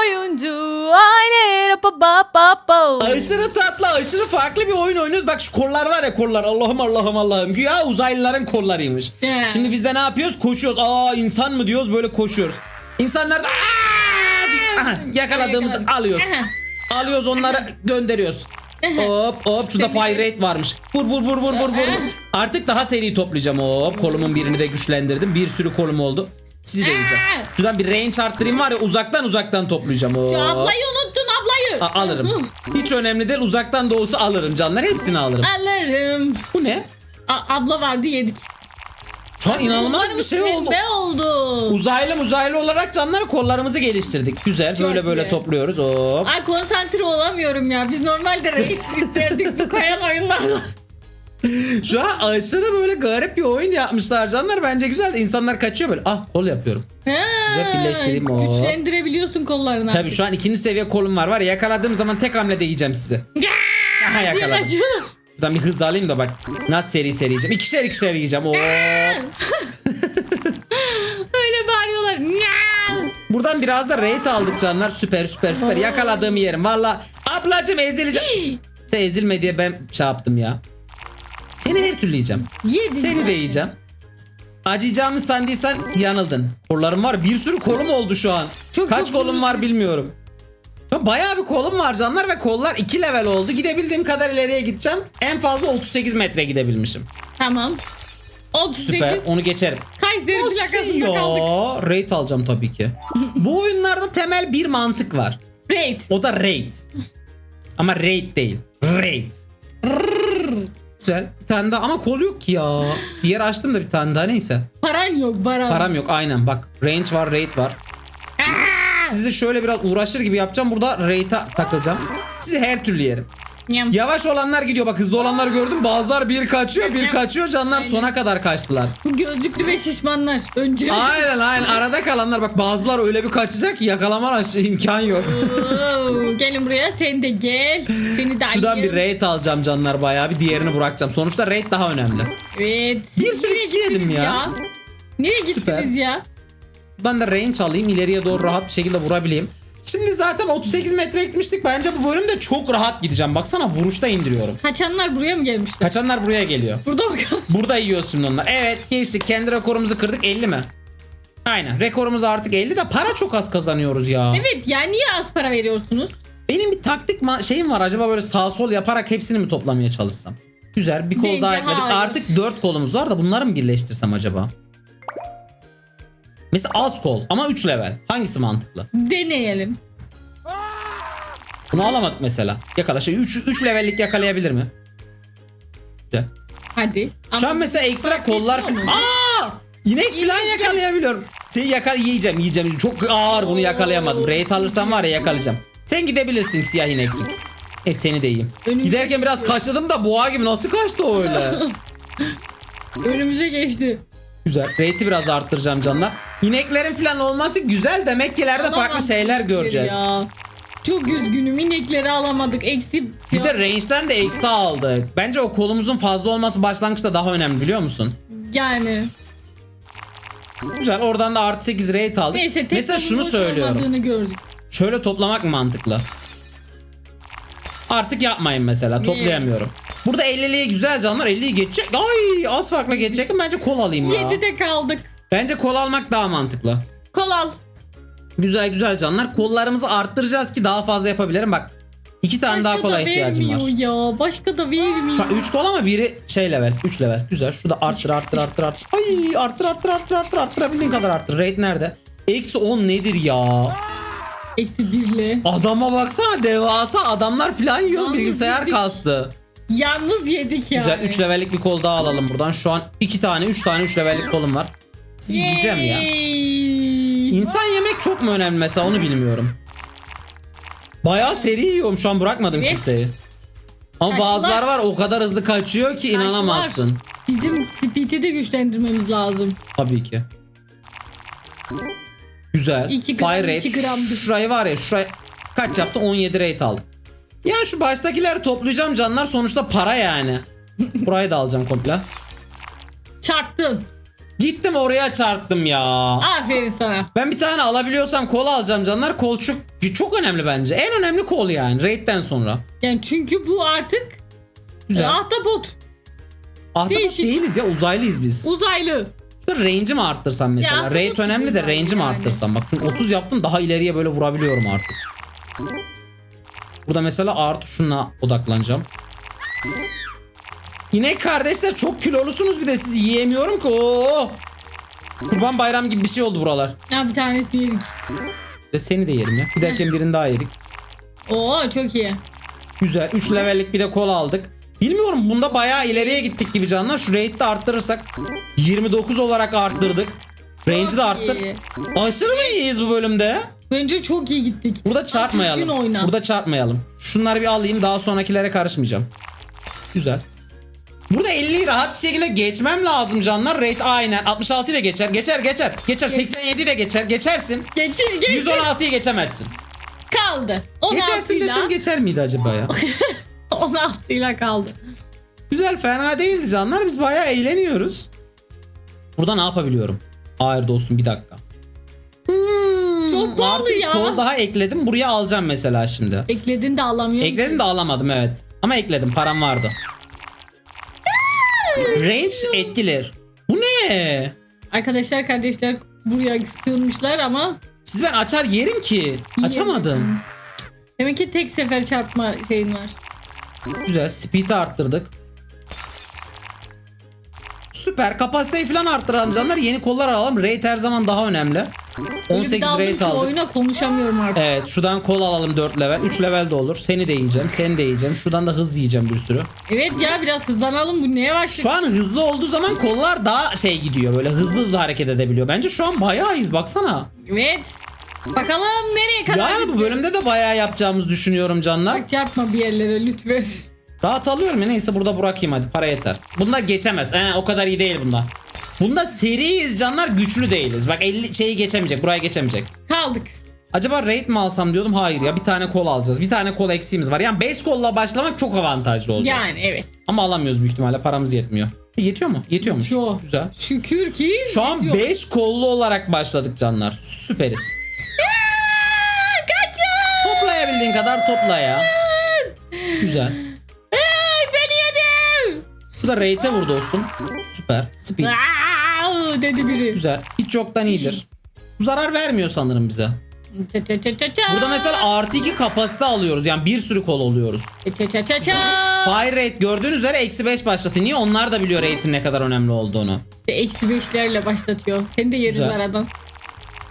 oyuncu aile. Aşırı tatlı, aşırı farklı bir oyun oynuyoruz. Bak şu kollar var ya kollar. Allah'ım Allah'ım Allah'ım. Güya uzaylıların kollarıymış. Şimdi biz de ne yapıyoruz? Koşuyoruz. Aa insan mı diyoruz böyle koşuyoruz. İnsanlar da "Aa!" diyor. Aha, yakaladığımızı Yakaladık. alıyoruz. Alıyoruz onları gönderiyoruz. Hop hop şurada fire rate varmış. Vur vur vur vur vur vur. Artık daha seri toplayacağım. Hop kolumun birini de güçlendirdim. Bir sürü kolum oldu. Sizi de yiyeceğim. Şuradan bir range arttırayım var ya uzaktan uzaktan toplayacağım. Şu ablayı unuttun ablayı. A- alırım. Hiç önemli değil. Uzaktan da olsa alırım canlar. Hepsini alırım. Alırım. Bu ne? A- abla vardı yedik. Şu an inanılmaz bir şey oldu. Ne oldu? Uzaylı uzaylı olarak canlar kollarımızı geliştirdik. Güzel. Çok böyle böyle iyi. topluyoruz. Hop. Ay konsantre olamıyorum ya. Biz normalde raid isterdik bu kayan oyunlarda. Şu an aşırı böyle garip bir oyun yapmışlar canlar. Bence güzel. İnsanlar kaçıyor böyle. Ah kol yapıyorum. Güzel birleştireyim o. Güçlendirebiliyorsun kollarını. Tabii şu an ikinci seviye kolum var. Var ya yakaladığım zaman tek hamlede yiyeceğim sizi. Aha yakaladım. Şuradan bir hız alayım da bak. Nasıl seri seri yiyeceğim. İkişer ikişer yiyeceğim. Oo. Öyle bağırıyorlar. Buradan biraz da rate aldık canlar. Süper süper süper. Yakaladığım yerim. Valla ablacım ezileceğim. Sen ezilme diye ben şey yaptım ya. Seni her türlü yiyeceğim. Yedin Seni de yiyeceğim. Acıyacağımı sandıysan yanıldın. Kollarım var. Bir sürü kolum oldu şu an. Çok, Kaç çok kolum var bilmiyorum. Ya Bayağı bir kolum var canlar ve kollar 2 level oldu. Gidebildiğim kadar ileriye gideceğim. En fazla 38 metre gidebilmişim. Tamam. 38. Süper. Onu geçerim. Kayseri Nasıl plakasında ya? kaldık. Rate alacağım tabii ki. Bu oyunlarda temel bir mantık var. Raid. O da rate. Ama rate değil. Rate. Güzel. Bir tane daha ama kol yok ki ya. Bir yer açtım da bir tane daha neyse. Paran yok paran. Param yok aynen bak. Range var rate var. Sizi şöyle biraz uğraşır gibi yapacağım. Burada rate'e takılacağım. Sizi her türlü yerim. Yam. Yavaş olanlar gidiyor bak hızlı olanları gördüm. Bazılar bir kaçıyor bir kaçıyor. Canlar sona kadar kaçtılar. Bu gözlüklü ve şişmanlar. Önce. Aynen aynen arada kalanlar bak bazılar öyle bir kaçacak ki yakalama imkan yok. Oo, Gelin buraya sen de gel. Seni de Şuradan bir alayım. rate alacağım canlar bayağı bir diğerini bırakacağım. Sonuçta rate daha önemli. Evet. Bir sürü kişi yedim gittiniz ya. Nereye gittiniz Süper. ya? Ben de range alayım ileriye doğru rahat bir şekilde vurabileyim. Şimdi zaten 38 metre gitmiştik. Bence bu bölümde çok rahat gideceğim. Baksana vuruşta indiriyorum. Kaçanlar buraya mı gelmiş? Kaçanlar buraya geliyor. Burada bakalım. Burada yiyoruz şimdi onlar. Evet geçtik. Kendi rekorumuzu kırdık. 50 mi? Aynen. Rekorumuz artık 50 de para çok az kazanıyoruz ya. Evet ya niye az para veriyorsunuz? Benim bir taktik ma- şeyim var. Acaba böyle sağ sol yaparak hepsini mi toplamaya çalışsam? Güzel. Bir kol Bence daha ekledik. hayır. Artık 4 kolumuz var da bunları mı birleştirsem acaba? Mesela az kol ama 3 level. Hangisi mantıklı? Deneyelim. Bunu alamadık mesela. Yakala şey 3 3 levellik yakalayabilir mi? Güzel. Hadi. Şu an mesela ekstra kollar? Aa! İnek falan yakalayabiliyorum. Seni yakal yiyeceğim yiyeceğim. Çok ağır bunu yakalayamadım. Rate alırsam var ya yakalayacağım. Sen gidebilirsin siyah inekçik. E seni de yiyeyim. Önümüze Giderken biraz kaçladım da boğa gibi nasıl kaçtı o öyle? Önümüze geçti. Güzel. Rate'i biraz arttıracağım canlar. İneklerin falan olması güzel. Demek ki ileride farklı şeyler göreceğiz. Ya. Çok üzgünüm. İnekleri alamadık. Eksi. Bir de range'den de eksi aldık. Bence o kolumuzun fazla olması başlangıçta daha önemli biliyor musun? Yani. Güzel oradan da artı 8 rate aldık. Neyse tek Mesela şunu söylüyorum. gördük. Şöyle toplamak mantıklı? Artık yapmayın mesela toplayamıyorum. Burada 50'liye güzel canlar 50'yi geçecek. Ay az farkla geçecektim bence kol alayım ya. 7'de kaldık. Bence kol almak daha mantıklı. Kol al. Güzel güzel canlar kollarımızı arttıracağız ki daha fazla yapabilirim bak. iki tane daha Başka kola da ihtiyacım var. ya. Başka da vermiyor. Şu an 3 kol ama biri şey level 3 level güzel şurada arttır arttır arttır arttır. Ay arttır arttır arttır arttır arttırabildiğin kadar arttır. Rate nerede? Eksi 10 nedir ya? Eksi 1'le. Adama baksana devasa adamlar falan yiyoruz Yalnız bilgisayar kastı. Yalnız yedik yani. Güzel 3 levellik bir kol daha alalım buradan. Şu an 2 tane 3 tane 3 levellik kolum var. Yiyeceğim ya. İnsan yemek çok mu önemli mesela onu bilmiyorum. Bayağı seri yiyorum şu an bırakmadım Evet. kimseyi. Ama Kaçtılar. bazılar var o kadar hızlı kaçıyor ki Kaçtılar. inanamazsın. Bizim speed'i de güçlendirmemiz lazım. Tabii ki. Güzel. İki gram, Fire iki rate. gramdı. Şurayı var ya şurayı kaç yaptı? 17 rate aldık. Ya şu baştakileri toplayacağım canlar sonuçta para yani. Burayı da alacağım komple. Çarptın. Gittim oraya çarptım ya. Aferin sana. Ben bir tane alabiliyorsam kol alacağım canlar. Kol çok, çok önemli bence. En önemli kol yani. Raid'den sonra. Yani çünkü bu artık Güzel. ahtapot. Ahtapot değişik. değiliz ya uzaylıyız biz. Uzaylı. Şurada range'i mi arttırsam mesela? ahtapot Raid önemli de range'i mi yani. arttırsam? Bak çünkü 30 yaptım daha ileriye böyle vurabiliyorum artık. Burada mesela art şuna odaklanacağım. İnek kardeşler çok kilolusunuz bir de siz yiyemiyorum ki. Oo. Kurban bayram gibi bir şey oldu buralar. Ya bir tanesini yedik. De seni de yerim ya. Giderken birini daha yedik. Oo çok iyi. Güzel. 3 levellik bir de kol aldık. Bilmiyorum bunda bayağı ileriye gittik gibi canlar. Şu rate'i de arttırırsak 29 olarak arttırdık. Range'i de arttır. Aşırı mı iyiyiz bu bölümde? Bence çok iyi gittik. Burada Düzgün çarpmayalım. oyna. Burada çarpmayalım. Şunları bir alayım daha sonrakilere karışmayacağım. Güzel. Burada 50'yi rahat bir şekilde geçmem lazım canlar. Rate aynen. 66 ile geçer. Geçer geçer. Geçer. 87 de geçer. Geçersin. Geçin geçin. 116'yı geçemezsin. Kaldı. 16 Geçersin ile desem geçer miydi acaba ya? 16 ile kaldı. Güzel fena değildi canlar. Biz bayağı eğleniyoruz. Burada ne yapabiliyorum? Hayır dostum bir dakika. Pahalı artık ya. kol daha ekledim. Buraya alacağım mesela şimdi. Ekledin de alamıyorum. Ekledim de alamadım evet. Ama ekledim param vardı. Range etkiler. Bu ne? Arkadaşlar kardeşler buraya sığınmışlar ama Siz ben açar yerim ki. Açamadım. demek ki tek sefer çarpma şeyin var. Güzel. Speed'i arttırdık. Süper. Kapasiteyi falan arttıralım canlar. Yeni kollar alalım. Rate her zaman daha önemli. Öyle bir 18 daldım rate aldık. oyuna konuşamıyorum artık. Evet şuradan kol alalım 4 level. 3 level de olur. Seni de yiyeceğim. Seni de yiyeceğim. Şuradan da hız yiyeceğim bir sürü. Evet ya biraz hızlanalım bu neye başladı? Şu an hızlı olduğu zaman kollar daha şey gidiyor. Böyle hızlı hızlı hareket edebiliyor. Bence şu an bayağı iyiyiz baksana. Evet. Bakalım nereye kadar Yani bu bölümde de bayağı yapacağımızı düşünüyorum canlar. Bak çarpma bir yerlere lütfen. Rahat alıyorum ya neyse burada bırakayım hadi para yeter. Bunda geçemez. He, o kadar iyi değil bunda. Bunda seriyiz canlar güçlü değiliz. Bak 50 şeyi geçemeyecek buraya geçemeyecek. Kaldık. Acaba raid mi alsam diyordum. Hayır ya bir tane kol alacağız. Bir tane kol eksiğimiz var. Yani 5 kolla başlamak çok avantajlı olacak. Yani evet. Ama alamıyoruz büyük ihtimalle paramız yetmiyor. E, Yetiyor mu? Yetiyormuş. Çok. Güzel. Şükür ki Şu an yetiyor. 5 kollu olarak başladık canlar. Süperiz. Aa, Kaçın! Toplayabildiğin kadar topla ya. Güzel. Ay, beni yedi! Şurada raid'e vur dostum. Süper. Speed. Aa, dedi biri. Güzel. Hiç yoktan iyidir. Bu zarar vermiyor sanırım bize. Ça ça ça ça ça. Burada mesela artı 2 kapasite alıyoruz. Yani bir sürü kol oluyoruz. Ça ça ça ça. Fire rate gördüğünüz üzere eksi 5 başlatıyor. Niye? Onlar da biliyor rate'in ne kadar önemli olduğunu. İşte eksi beşlerle başlatıyor. Seni de yeriz Güzel. aradan.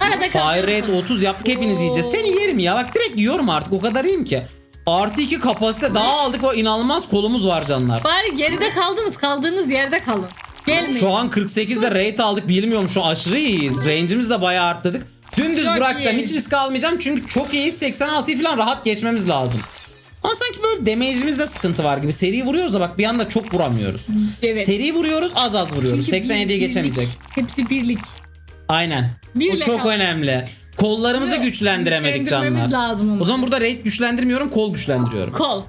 Arada Fire rate 30 yaptık hepiniz yiyeceğiz. Seni yerim ya. Bak direkt yiyorum artık. O kadar iyiyim ki. Artı 2 kapasite daha aldık ve inanılmaz kolumuz var canlar. Bari geride kaldınız. Kaldığınız yerde kalın. Gelmeyin. Şu an 48'de rate aldık bilmiyorum şu an aşırı iyiyiz. Range'imizi de bayağı arttırdık. Dümdüz Çok bırakacağım. iyi. Hiç risk almayacağım çünkü çok iyiyiz. 86'yı falan rahat geçmemiz lazım. Ama sanki böyle damage'imizde sıkıntı var gibi. Seri vuruyoruz da bak bir anda çok vuramıyoruz. Evet. Seri vuruyoruz az az vuruyoruz. Çünkü 87'ye bir- geçemeyecek. Hepsi birlik. Aynen. Birle o çok kal. önemli. Kollarımızı Bunu güçlendiremedik canlar. lazım. O zaman burada rate güçlendirmiyorum kol güçlendiriyorum. Kol.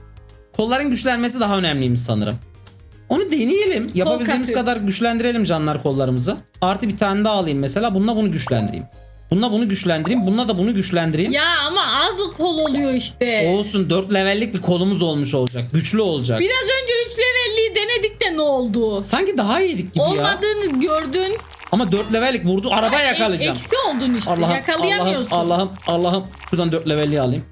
Kolların güçlenmesi daha önemliymiş sanırım. Onu deneyelim. Yapabildiğimiz kadar güçlendirelim canlar kollarımızı. Artı bir tane daha alayım mesela. Bununla bunu güçlendireyim. Bununla bunu güçlendireyim. Bununla da bunu güçlendireyim. Ya ama az kol oluyor işte. Olsun 4 levellik bir kolumuz olmuş olacak. Güçlü olacak. Biraz önce 3 levelliği denedik de ne oldu? Sanki daha iyiydik gibi ya. Olmadığını gördün. Ama 4 levellik vurdu. Araba Ek- yakalayacağım. Eksi oldun işte. Allah'ım, Yakalayamıyorsun. Allah'ım, Allah'ım, Allah'ım. Şuradan 4 levelliği alayım.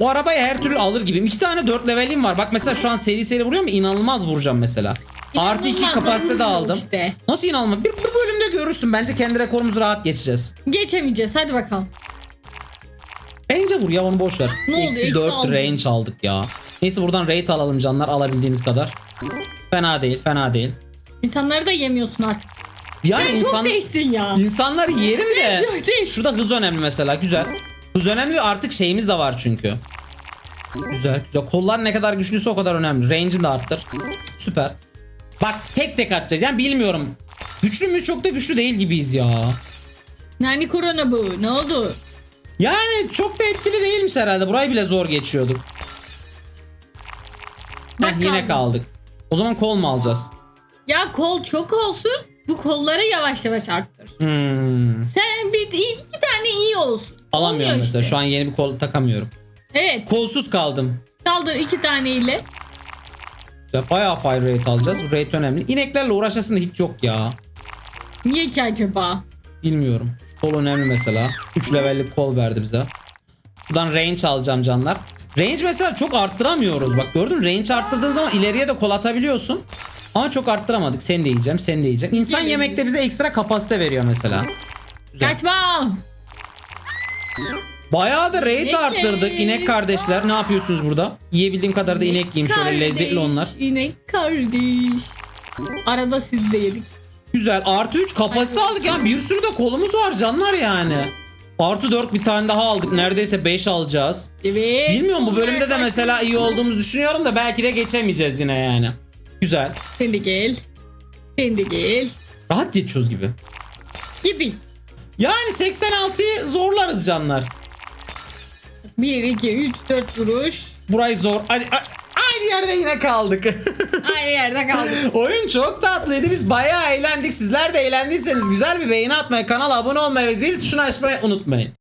O arabayı her türlü alır gibiyim. 2 tane 4 levelim var. Bak mesela şu an seri seri vuruyor mu? İnanılmaz vuracağım mesela. Artı 2 İnanılmaz kapasite de aldım. işte. Nasıl inanılmaz? Bir, bir bölümde görürsün. Bence kendi rekorumuzu rahat geçeceğiz. Geçemeyeceğiz. Hadi bakalım. Range'e vur ya onu boş ver. Ne oldu? Eksi Eksi 4 aldım. range aldık ya. Neyse buradan rate alalım canlar alabildiğimiz kadar. Fena değil fena değil. İnsanları da yemiyorsun artık. Yani Sen çok insan, değiştin ya. insanlar yerim de. Çok değiştin. Şurada hız önemli mesela güzel. Hız önemli artık şeyimiz de var çünkü. Güzel güzel. Kollar ne kadar güçlüyse o kadar önemli. Range'ini de arttır. Süper. Bak tek tek atacağız. Yani bilmiyorum. Güçlü müyüz çok da güçlü değil gibiyiz ya. Nani korona bu? Ne oldu? Yani çok da etkili değilmiş herhalde. Burayı bile zor geçiyorduk. Bak Heh, yine kaldım. kaldık. O zaman kol mu alacağız? Ya kol çok olsun. Bu kolları yavaş yavaş arttır. Hmm. Mesela. işte. Şu an yeni bir kol takamıyorum. Evet. Kolsuz kaldım. Kaldır iki taneyle. Güzel. Bayağı fire rate alacağız. Rate önemli. İneklerle uğraşasın da hiç yok ya. Niye ki acaba? Bilmiyorum. Kol önemli mesela. 3 levellik kol verdi bize. Buradan range alacağım canlar. Range mesela çok arttıramıyoruz. Bak gördün mü? Range arttırdığın zaman ileriye de kol atabiliyorsun. Ama çok arttıramadık. Seni de yiyeceğim, seni de yiyeceğim. İnsan yemekte biz. bize ekstra kapasite veriyor mesela. Güzel. Kaçma. Bayağı da rate İnekler. arttırdık. İnek kardeşler ne yapıyorsunuz burada? Yiyebildiğim kadar da inek yiyeyim şöyle Kardeş, lezzetli onlar. İnek kardeş. Arada siz de yedik. Güzel. Artı 3 kapasite aldık ya. Bir sürü de kolumuz var canlar yani. Artı 4 bir tane daha aldık. Neredeyse 5 alacağız. Evet. Bilmiyorum bu bölümde de mesela iyi olduğumuzu düşünüyorum da belki de geçemeyeceğiz yine yani. Güzel. Sen de gel. Sen de gel. Rahat geçiyoruz gibi. Gibi. Yani 86'yı zorlarız canlar. 1, 2, 3, 4 vuruş. Burayı zor. Hadi, aynı yerde yine kaldık. Aynı yerde kaldık. Oyun çok tatlıydı. Biz bayağı eğlendik. Sizler de eğlendiyseniz güzel bir beğeni atmayı, kanala abone olmayı ve zil tuşunu açmayı unutmayın.